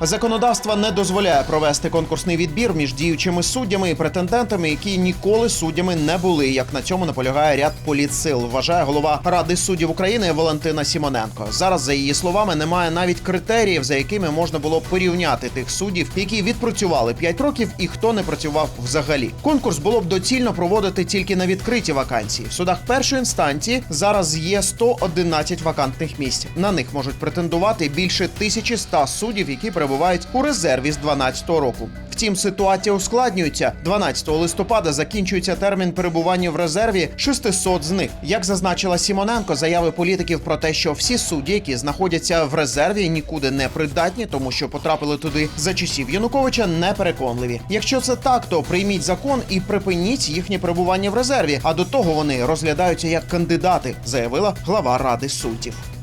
Законодавство не дозволяє провести конкурсний відбір між діючими суддями і претендентами, які ніколи суддями не були. Як на цьому наполягає ряд політсил, вважає голова Ради суддів України Валентина Сімоненко. Зараз, за її словами, немає навіть критеріїв, за якими можна було порівняти тих суддів, які відпрацювали 5 років і хто не працював взагалі. Конкурс було б доцільно проводити тільки на відкриті вакансії. В судах першої інстанції зараз є 111 вакантних місць. На них можуть претендувати більше 1100 суддів, які перебувають у резерві з 12 року. Втім, ситуація ускладнюється. 12 листопада закінчується термін перебування в резерві 600 з них. Як зазначила Сімоненко, заяви політиків про те, що всі судді, які знаходяться в резерві, нікуди не придатні, тому що потрапили туди за часів Януковича, непереконливі. Якщо це так, то прийміть закон і припиніть їхнє перебування в резерві. А до того вони розглядаються як кандидати, заявила глава ради суддів.